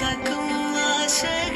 കാക്കും ആശകൾ.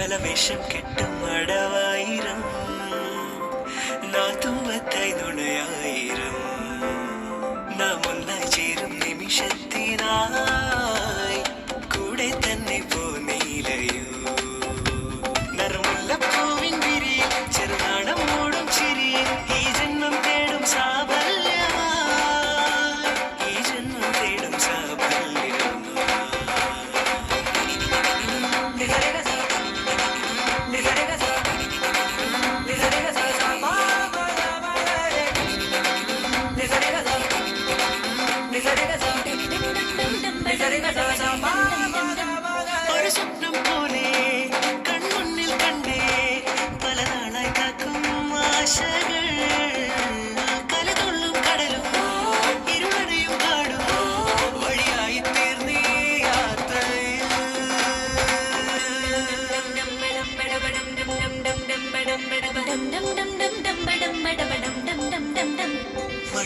പല വേഷം കെട്ടും അടവായിരം. നാത്തുമ്പത്തായി നുണയായിരം.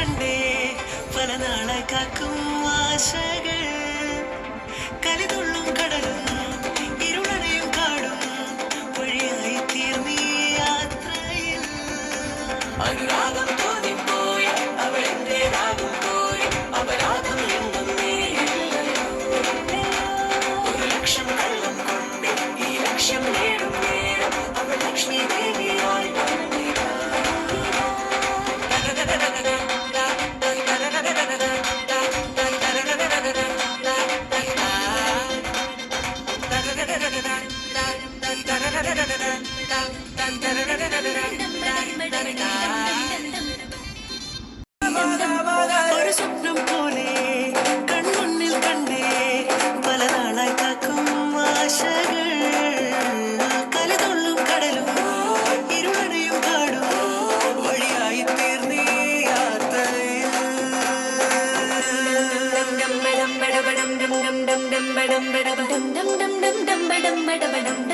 കണ്ടേ പല നാളെ കാക്കും ആശകൾ. കലിതുള്ളും കടലും ഇരുളടയും കാടും വഴിയായി തീർന്നീ യാത്രയിൽ. ഒരു സ്വപ്നം പോലെ കൺമുന്നിൽ കണ്ടേ പല നാളായി കാക്കും ആശകൾ കലതുള്ളും കടലും ഇരുളടയും കാടും വഴിയായി തീർന്നേ യാത്രയിൽ